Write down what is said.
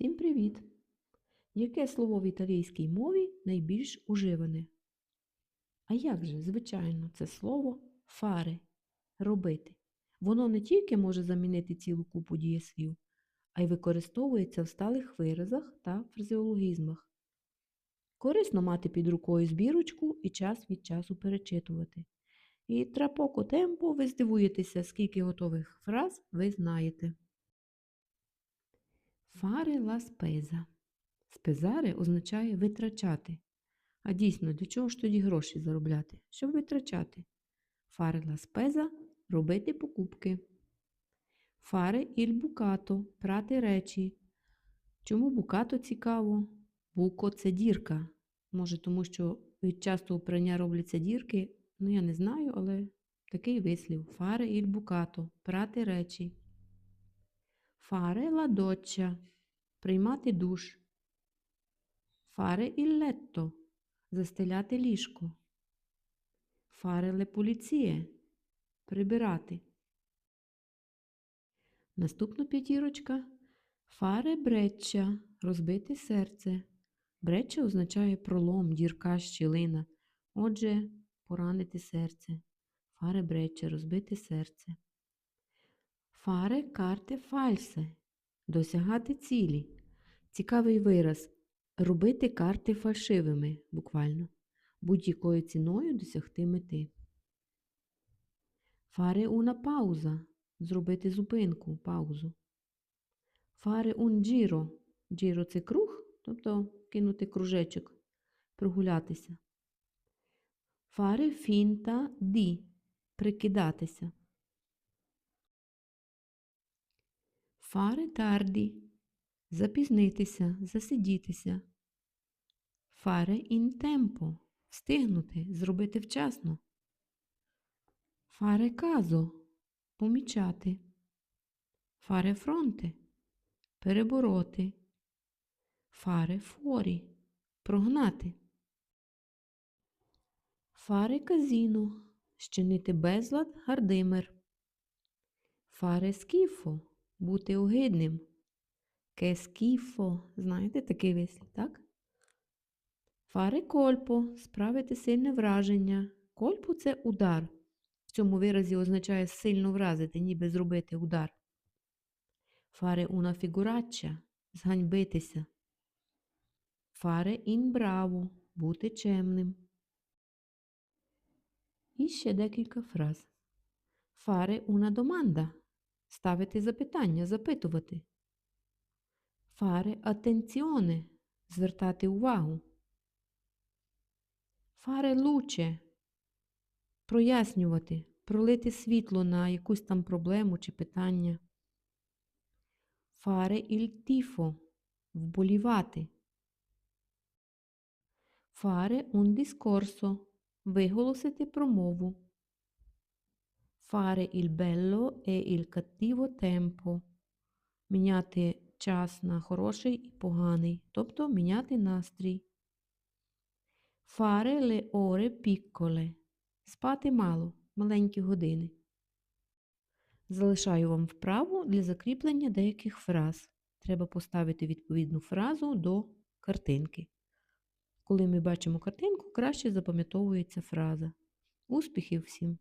Всім привіт! Яке слово в італійській мові найбільш уживане? А як же, звичайно, це слово фаре робити. Воно не тільки може замінити цілу купу дієслів, а й використовується в сталих виразах та фразеологізмах. Корисно мати під рукою збірочку і час від часу перечитувати. І poco tempo ви здивуєтеся, скільки готових фраз ви знаєте. Фаре ла спеза. Спезаре означає витрачати. А дійсно, для чого ж тоді гроші заробляти? Щоб витрачати. Фаре ла спеза робити покупки. Фаре іль букато прати речі. Чому букато цікаво? Буко це дірка. Може, тому що від частого прання робляться дірки. Ну, я не знаю, але такий вислів. Фаре іль букато прати речі. Ла doccia – приймати душ. Фаре il letto – застеляти ліжко. Фаре ле пуліціє – прибирати. Наступна п'ятірочка. Фаре бречча – розбити серце. Бречча означає пролом, дірка, щілина. Отже, поранити серце. Фаре бречча – розбити серце. Фаре карте фальсе досягати цілі. Цікавий вираз робити карти фальшивими, буквально, будь-якою ціною досягти мети. Фаре уна пауза зробити зупинку, паузу. Фаре ун джіро. Джіро це круг, тобто кинути кружечок, прогулятися. Фаре фінта ді прикидатися. Фаре тарді запізнитися, засидітися. Фаре ін темпо встигнути, зробити вчасно. Фаре казо помічати. Фаре фронте перебороти. Фаре форі прогнати. Фаре казіно щинити безлад гардимер. Фаре скіфо бути огидним. Ке скіфо, знаєте такий вислів, так? Фаре кольпо справити сильне враження. Кольпо це удар. В цьому виразі означає сильно вразити, ніби зробити удар. Фаре уна фігурачча зганьбитися. Фаре ін браво бути чемним. І ще декілька фраз. Фаре уна доманда ставити запитання, запитувати. Фаре атенціоне звертати увагу. Фаре луче прояснювати, пролити світло на якусь там проблему чи питання. Фаре іль тіфо вболівати. Фаре un discorso виголосити промову. Fare il bello e il cattivo tempo. Міняти час на хороший і поганий, тобто міняти настрій. Fare le ore piccole. Спати мало, маленькі години. Залишаю вам вправу для закріплення деяких фраз. Треба поставити відповідну фразу до картинки. Коли ми бачимо картинку, краще запам'ятовується фраза. Успіхів всім!